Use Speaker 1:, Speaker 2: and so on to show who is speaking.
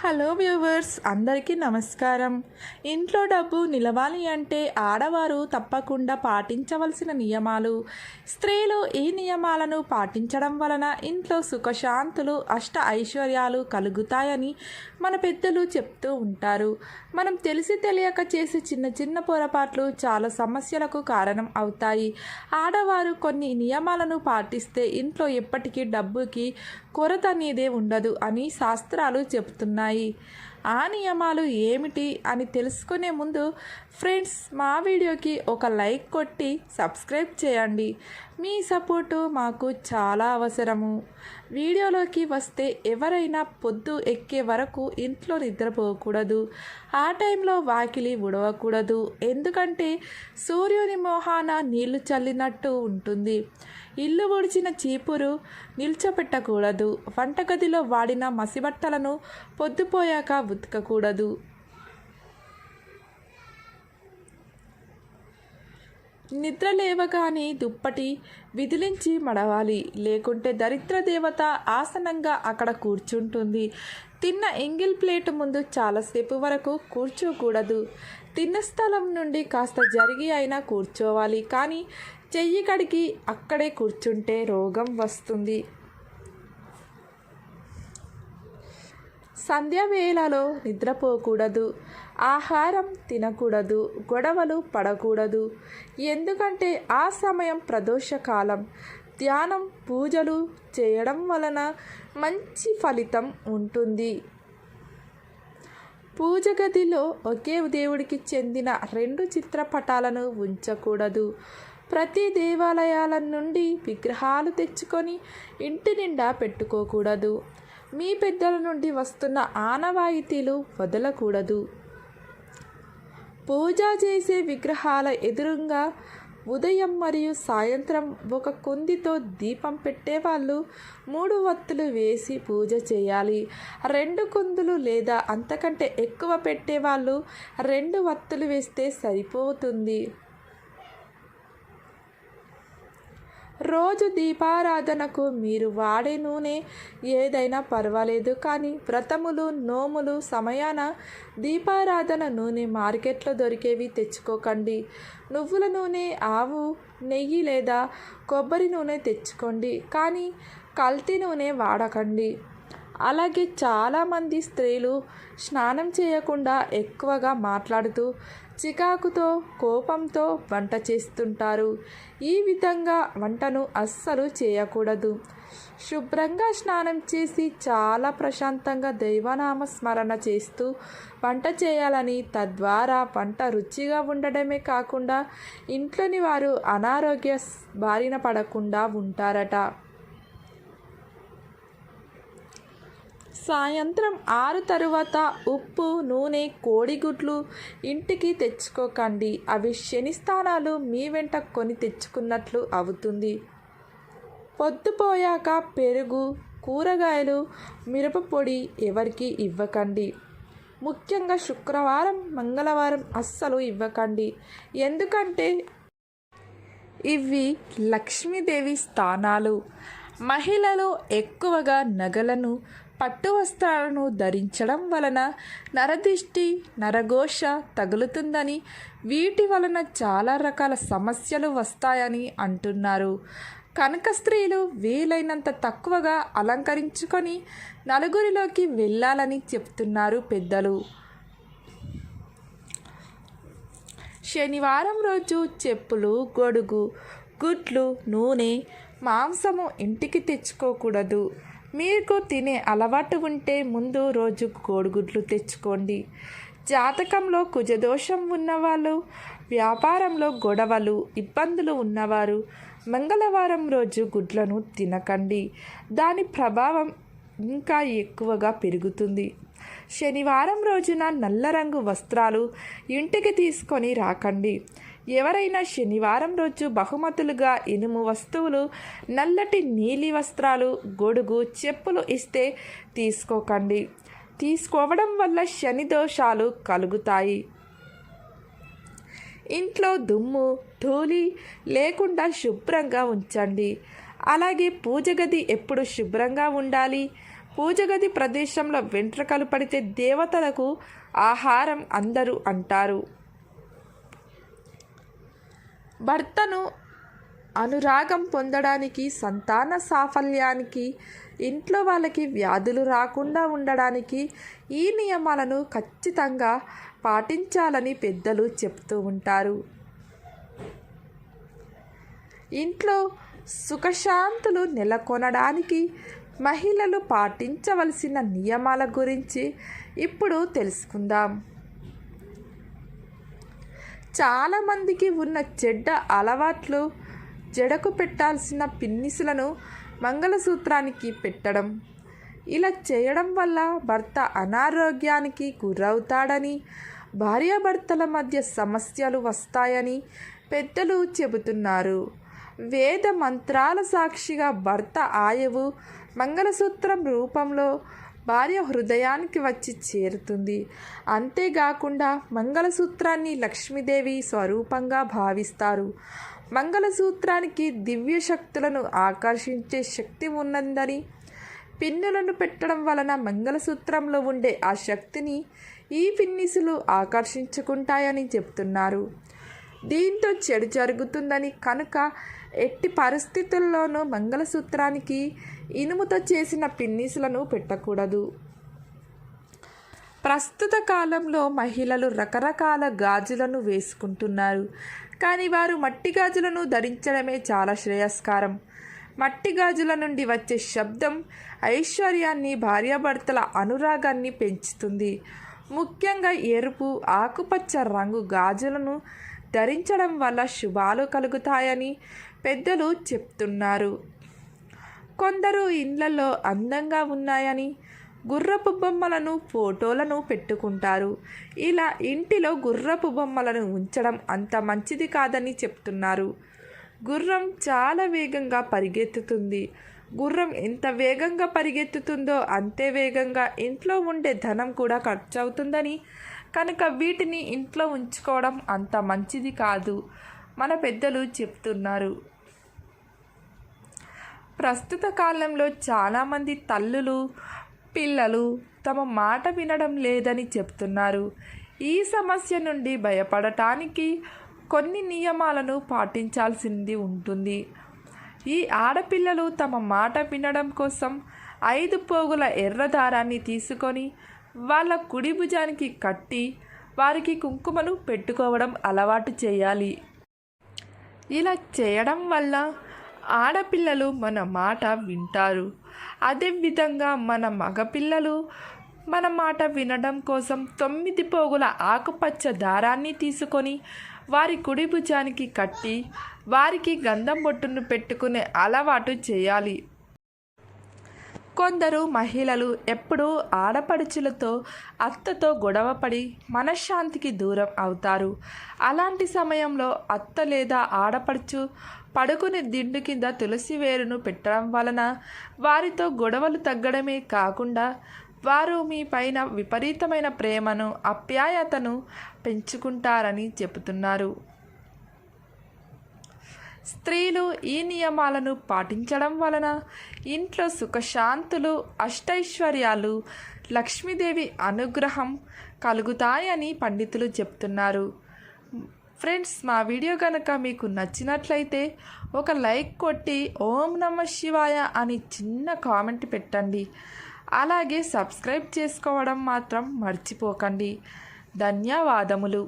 Speaker 1: Hello viewers అందరికీ నమస్కారం. ఇంట్లో డబ్బు నిలవాలి అంటే ఆడవారు తప్పకుండా పాటించవలసిన నియమాలు. స్త్రీలు ఈ నియమాలను పాటించడం వలన ఇంట్లో సుఖశాంతులు అష్ట ఐశ్వర్యాలు కలుగుతాయని మన పెద్దలు చెప్తూ ఉంటారు. మనం తెలిసి తెలియక చేసే చిన్న చిన్న పొరపాట్లు చాలా సమస్యలకు కారణం అవుతాయి. ఆడవారు కొన్ని నియమాలను పాటిస్తే ఇంట్లో ఎప్పటికీ డబ్బుకి కొరత అనేదే ఉండదు అని శాస్త్రాలు చెప్తున్నాయి ఆ నియమాలు ఏమిటి అని తెలుసుకునే ముందు ఫ్రెండ్స్ మా వీడియోకి ఒక లైక్ కొట్టి సబ్స్క్రైబ్ చేయండి. మీ సపోర్టు మాకు చాలా అవసరము. వీడియోలోకి వస్తే ఎవరైనా పొద్దు ఎక్కే వరకు ఇంట్లో నిద్రపోకూడదు. ఆ టైంలో వాకిలి ఉడవకూడదు ఎందుకంటే సూర్యుని మోహాన నీళ్ళు చల్లినట్టు ఉంటుంది. ఇల్లు ఉడిచిన చీపురు నిల్చోపెట్టకూడదు. వంటగదిలో వాడిన మసిబట్టలను పొద్దుపోయాక ఉతకకూడదు. నిద్ర లేవగానే దుప్పటి విదిలించి మడవాలి. లేకుంటే దరిద్ర దేవత ఆసనంగా అక్కడ కూర్చుంటుంది. తిన్న ఎంగిల్ ప్లేట్ ముందు చాలాసేపు వరకు కూర్చోకూడదు. తిన్న స్థలం నుండి కాస్త జరిగి అయినా కూర్చోవాలి. కానీ చెయ్యి కడిగి అక్కడే కూర్చుంటే రోగం వస్తుంది. సంధ్యావేళలో నిద్రపోకూడదు. ఆహారం తినకూడదు. గొడవలు పడకూడదు. ఎందుకంటే ఆ సమయం ప్రదోషకాలం. ధ్యానం పూజలు చేయడం వలన మంచి ఫలితం ఉంటుంది. పూజ గదిలో ఒకే దేవుడికి చెందిన రెండు చిత్రపటాలను ఉంచకూడదు. ప్రతి దేవాలయాల నుండి విగ్రహాలు తెచ్చుకొని ఇంటి నిండా పెట్టుకోకూడదు. మీ పెద్దల నుండి వస్తున్న ఆనవాయితీలు వదలకూడదు. పూజ చేసే విగ్రహాల ఎదురుగా ఉదయం మరియు సాయంత్రం ఒక కుందితో దీపం పెట్టేవాళ్ళు మూడు వత్తులు వేసి పూజ చేయాలి. రెండు కుందులు లేదా అంతకంటే ఎక్కువ పెట్టేవాళ్ళు రెండు వత్తులు వేస్తే సరిపోతుంది. రోజు దీపారాధనకు మీరు వాడే నూనె ఏదైనా పర్వాలేదు కానీ వ్రతములు నోములు సమయాన దీపారాధన నూనె మార్కెట్లో దొరికేవి తెచ్చుకోకండి. నువ్వుల నూనె ఆవు నెయ్యి లేదా కొబ్బరి నూనె తెచ్చుకోండి కానీ కల్తీ నూనె వాడకండి. అలాగే చాలామంది స్త్రీలు స్నానం చేయకుండా ఎక్కువగా మాట్లాడుతూ చికాకుతో కోపంతో వంట చేస్తుంటారు. ఈ విధంగా వంటను అస్సలు చేయకూడదు. శుభ్రంగా స్నానం చేసి చాలా ప్రశాంతంగా దైవనామ స్మరణ చేస్తూ వంట చేయాలని తద్వారా వంట రుచిగా ఉండడమే కాకుండా ఇంట్లోని వారు అనారోగ్య బారిన పడకుండా ఉంటారట. సాయంత్రం ఆరు తరువాత ఉప్పు నూనె కోడిగుడ్లు ఇంటికి తెచ్చుకోకండి. అవి శని స్థానాలు మీ వెంట కొని తెచ్చుకున్నట్లు అవుతుంది. పొద్దుపోయాక పెరుగు కూరగాయలు మిరపపొడి ఎవరికి ఇవ్వకండి. ముఖ్యంగా శుక్రవారం మంగళవారం అస్సలు ఇవ్వకండి. ఎందుకంటే ఇవి లక్ష్మీదేవి స్థానాలు. మహిళలు ఎక్కువగా నగలను పట్టు వస్త్రాలను ధరించడం వలన నరదిష్టి నరఘోష తగులుతుందని వీటి వలన చాలా రకాల సమస్యలు వస్తాయని అంటున్నారు. కనుక స్త్రీలు వీలైనంత తక్కువగా అలంకరించుకొని నలుగురిలోకి వెళ్ళాలని చెప్తున్నారు పెద్దలు. శనివారం రోజు చెప్పులు గొడుగు గుడ్లు నూనె మాంసము ఇంటికి తెచ్చుకోకూడదు. మీకు తినే అలవాటు ఉంటే ముందు రోజు కోడిగుడ్లు తెచ్చుకోండి. జాతకంలో కుజదోషం ఉన్నవాళ్ళు వ్యాపారంలో గొడవలు ఇబ్బందులు ఉన్నవారు మంగళవారం రోజు గుడ్లను తినకండి. దాని ప్రభావం ఇంకా ఎక్కువగా పెరుగుతుంది. శనివారం రోజున నల్ల రంగు వస్త్రాలు ఇంటికి తీసుకొని రాకండి. ఎవరైనా శనివారం రోజు బహుమతులుగా ఇనుము వస్తువులు నల్లటి నీలి వస్త్రాలు గొడుగు చెప్పులు ఇస్తే తీసుకోకండి. తీసుకోవడం వల్ల శని దోషాలు కలుగుతాయి. ఇంట్లో దుమ్ము ధూళి లేకుండా శుభ్రంగా ఉంచండి. అలాగే పూజ గది ఎప్పుడు శుభ్రంగా ఉండాలి? పూజగది ప్రదేశంలో వెంట్రుకలు పడితే దేవతలకు ఆహారం అందరూ అంటారు. భర్తను అనురాగం పొందడానికి సంతాన సాఫల్యానికి ఇంట్లో వాళ్ళకి వ్యాధులు రాకుండా ఉండడానికి ఈ నియమాలను ఖచ్చితంగా పాటించాలని పెద్దలు చెప్తూ ఉంటారు. ఇంట్లో సుఖశాంతులు నెలకొనడానికి మహిళలు పాటించవలసిన నియమాల గురించి ఇప్పుడు తెలుసుకుందాం. చాలామందికి ఉన్న చెడ్డ అలవాట్లు జడకు పెట్టాల్సిన పిన్నిసులను మంగళసూత్రానికి పెట్టడం. ఇలా చేయడం వల్ల భర్త అనారోగ్యానికి గురవుతాడని భార్యాభర్తల మధ్య సమస్యలు వస్తాయని పెద్దలు చెబుతున్నారు. వేద మంత్రాల సాక్షిగా భర్త ఆయువు మంగళసూత్రం రూపంలో భార్య హృదయానికి వచ్చి చేరుతుంది. అంతేకాకుండా మంగళసూత్రాన్ని లక్ష్మీదేవి స్వరూపంగా భావిస్తారు. మంగళసూత్రానికి దివ్య శక్తులను ఆకర్షించే శక్తి ఉన్నదని పిన్నులను పెట్టడం వలన మంగళసూత్రంలో ఉండే ఆ శక్తిని ఈ పిన్నిసులు ఆకర్షించుకుంటాయని చెప్తున్నారు. దీంతో చెడు జరుగుతుందని కనుక ఎట్టి పరిస్థితుల్లోనూ మంగళసూత్రానికి ఇనుముతో చేసిన పిన్నిసులను పెట్టకూడదు. ప్రస్తుత కాలంలో మహిళలు రకరకాల గాజులను వేసుకుంటున్నారు. కానీ వారు మట్టి గాజులను ధరించడమే చాలా శ్రేయస్కారం. మట్టి గాజుల నుండి వచ్చే శబ్దం ఐశ్వర్యాన్ని భార్యాభర్తల అనురాగాన్ని పెంచుతుంది. ముఖ్యంగా ఎరుపు ఆకుపచ్చ రంగు గాజులను ధరించడం వల్ల శుభాలు కలుగుతాయని పెద్దలు చెప్తున్నారు. కొందరు ఇండ్లలో అందంగా ఉన్నాయని గుర్రపు బొమ్మలను ఫోటోలను పెట్టుకుంటారు. ఇలా ఇంటిలో గుర్రపు బొమ్మలను ఉంచడం అంత మంచిది కాదని చెప్తున్నారు. గుర్రం చాలా వేగంగా పరిగెత్తుతుంది. గుర్రం ఎంత వేగంగా పరిగెత్తుతుందో అంతే వేగంగా ఇంట్లో ఉండే ధనం కూడా ఖర్చు అవుతుందని కనుక వీటిని ఇంట్లో ఉంచుకోవడం అంత మంచిది కాదు. మన పెద్దలు చెప్తున్నారు. ప్రస్తుత కాలంలో చాలామంది తల్లులు పిల్లలు తమ మాట వినడం లేదని చెప్తున్నారు. ఈ సమస్య నుండి భయపడటానికి కొన్ని నియమాలను పాటించాల్సింది ఉంటుంది. ఈ ఆడపిల్లలు తమ మాట వినడం కోసం ఐదు పోగుల ఎర్ర దారాన్ని తీసుకొని వాళ్ళ కుడి భుజానికి కట్టి వారికి కుంకుమను పెట్టుకోవడం అలవాటు చేయాలి. ఇలా చేయడం వల్ల ఆడపిల్లలు మన మాట వింటారు. అదేవిధంగా మన మగపిల్లలు మన మాట వినడం కోసం తొమ్మిది పోగుల ఆకుపచ్చ దారాన్ని తీసుకొని వారి కుడి భుజానికి కట్టి వారికి గంధం బొట్టును పెట్టుకునే అలవాటు చేయాలి. కొందరు మహిళలు ఎప్పుడూ ఆడపడుచులతో అత్తతో గొడవపడి మనశ్శాంతికి దూరం అవుతారు. అలాంటి సమయంలో అత్త లేదా ఆడపడుచు పడుకుని దిండు కింద తులసి వేరును పెట్టడం వలన వారితో గొడవలు తగ్గడమే కాకుండా వారు మీ పైన విపరీతమైన ప్రేమను అప్యాయతను పెంచుకుంటారని చెబుతున్నారు. స్త్రీలు ఈ నియమాలను పాటించడం వలన ఇంట్లో సుఖశాంతులు అష్టైశ్వర్యాలు లక్ష్మీదేవి అనుగ్రహం కలుగుతాయని పండితులు చెప్తున్నారు. ఫ్రెండ్స్ మా వీడియో కనుక మీకు నచ్చినట్లయితే ఒక లైక్ కొట్టి ఓం నమ శివాయ అని చిన్న కామెంట్ పెట్టండి. అలాగే సబ్స్క్రైబ్ చేసుకోవడం మాత్రం మర్చిపోకండి. ధన్యవాదములు.